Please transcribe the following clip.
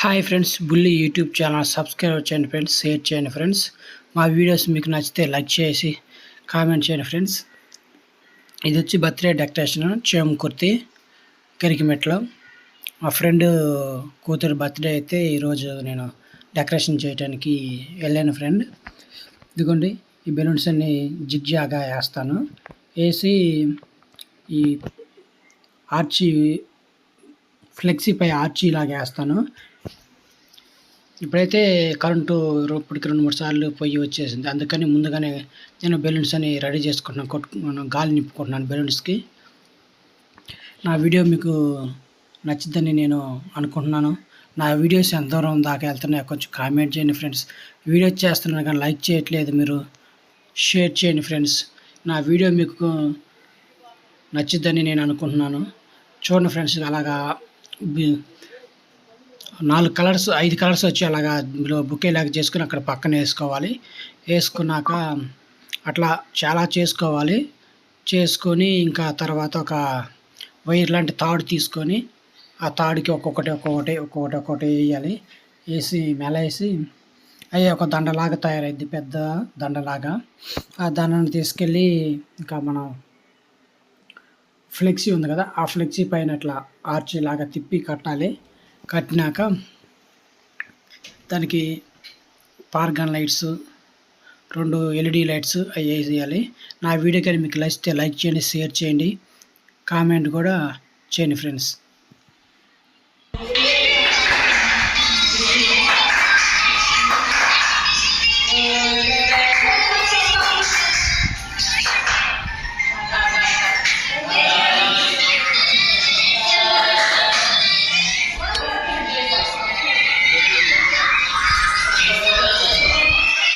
Hi friends Bulli YouTube channel subscribe చేయండి friends share చేయండి friends మా వీడియోస్ మీకు నచ్చితే లైక్ చేసి కామెంట్ చేయండి ఫ్రెండ్స్ ఇది వచ్చి బర్త్డే డెకరేషన్ చేమకుర్తి కరికిమెట్లో మా ఫ్రెండ్ కూతురు బర్త్డే అయితే ఈరోజు నేను డెకరేషన్ చేయడానికి వెళ్ళాను ఫ్రెండ్ ఇదిగోండి ఈ బెలూన్స్ అన్ని జిగ్జాగా వేస్తాను. వేసి ఈ ఆర్చి ఫ్లెక్సీపై ఆర్చి ఇలాగే వేస్తాను. ఇప్పుడైతే కరెంటు ఇప్పటికి రెండు మూడు సార్లు పొయ్యి వచ్చేసింది. అందుకని ముందుగానే నేను బెలూన్స్ అని రెడీ చేసుకుంటున్నాను. కొట్టు గాలి నింపుకుంటున్నాను బెలూన్స్కి. నా వీడియో మీకు నచ్చిందని నేను అనుకుంటున్నాను. నా వీడియోస్ ఎంత దూరం దాకా వెళ్తున్నాయో కొంచెం కామెంట్ చేయండి ఫ్రెండ్స్. వీడియో చేస్తున్నాను కానీ లైక్ చేయట్లేదు మీరు. షేర్ చేయండి ఫ్రెండ్స్. నా వీడియో మీకు నచ్చిద్దని నేను అనుకుంటున్నాను. చూడండి ఫ్రెండ్స్ అలాగా నాలుగు కలర్స్ ఐదు కలర్స్ వచ్చి అలాగా బుకే లాగా చేసుకుని అక్కడ పక్కన వేసుకోవాలి. వేసుకున్నాక అట్లా చాలా చేసుకోవాలి. చేసుకొని ఇంకా తర్వాత ఒక వైర్ లాంటి తాడు తీసుకొని ఆ తాడుకి ఒక్కొక్కటి ఒక్కొక్కటి ఒక్కొక్కటి ఒక్కొక్కటి వేయాలి. వేసి మెల వేసి అవి ఒక దండలాగా తయారైద్ది పెద్ద దండలాగా. ఆ దండను తీసుకెళ్ళి ఇంకా మనం ఫ్లెక్సీ ఉంది కదా ఆ ఫ్లెక్సీ పైన అట్లా ఆర్చి లాగా తిప్పి కట్టాలి. కట్టినాక దానికి పార్గన్ లైట్స్ రెండు ఎల్ఈడి లైట్స్ అవి వేసేయాలి. నా వీడియో కానీ మీకు నచ్చితే లైక్ చేయండి షేర్ చేయండి కామెంట్ కూడా చేయండి ఫ్రెండ్స్.